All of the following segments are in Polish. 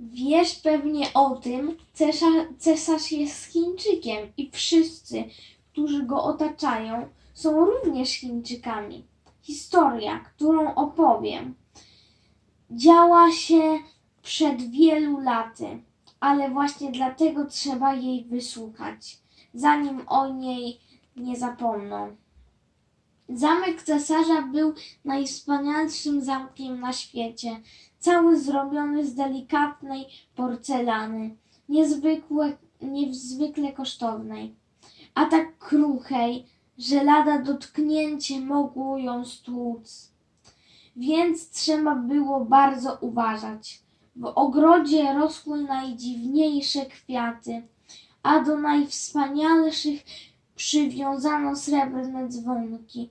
Wiesz pewnie o tym, cesarz, cesarz jest Chińczykiem i wszyscy, którzy go otaczają, są również Chińczykami. Historia, którą opowiem, działa się przed wielu laty, ale właśnie dlatego trzeba jej wysłuchać, zanim o niej nie zapomną. Zamek cesarza był najwspanialszym zamkiem na świecie, cały zrobiony z delikatnej porcelany, niezwykłe, niezwykle kosztownej, a tak kruchej, że lada dotknięcie mogło ją stłuc. Więc trzeba było bardzo uważać. W ogrodzie rosły najdziwniejsze kwiaty, a do najwspanialszych przywiązano srebrne dzwonki,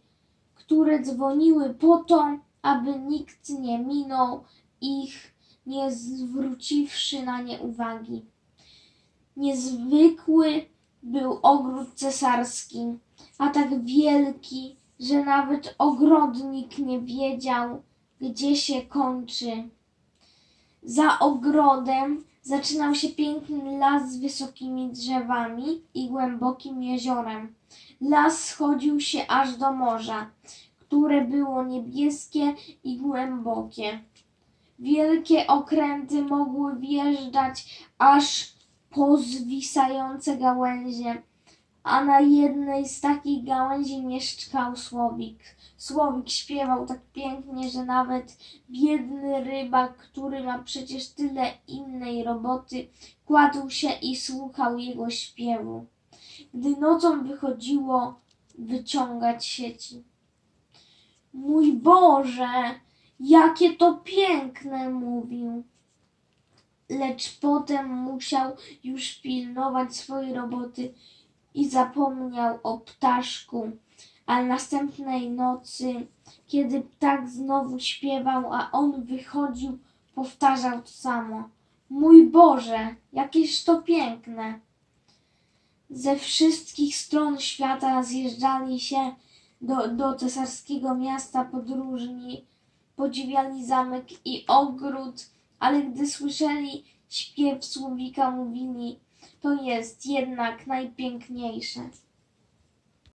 które dzwoniły po to, aby nikt nie minął ich, nie zwróciwszy na nie uwagi. Niezwykły był ogród cesarski, a tak wielki, że nawet ogrodnik nie wiedział, gdzie się kończy. Za ogrodem zaczynał się piękny las z wysokimi drzewami i głębokim jeziorem. Las schodził się aż do morza, które było niebieskie i głębokie. Wielkie okręty mogły wjeżdżać aż po zwisające gałęzie, a na jednej z takich gałęzi mieszkał słowik. Słowik śpiewał tak pięknie, że nawet biedny rybak, który ma przecież tyle innej roboty, kładł się i słuchał jego śpiewu. Gdy nocą wychodziło wyciągać sieci. Mój Boże, jakie to piękne, mówił. Lecz potem musiał już pilnować swojej roboty i zapomniał o ptaszku. A następnej nocy, kiedy ptak znowu śpiewał, a on wychodził, powtarzał to samo. Mój Boże, jakież to piękne! Ze wszystkich stron świata zjeżdżali się do, do cesarskiego miasta podróżni, podziwiali zamek i ogród, ale gdy słyszeli śpiew słowika, mówili, to jest jednak najpiękniejsze.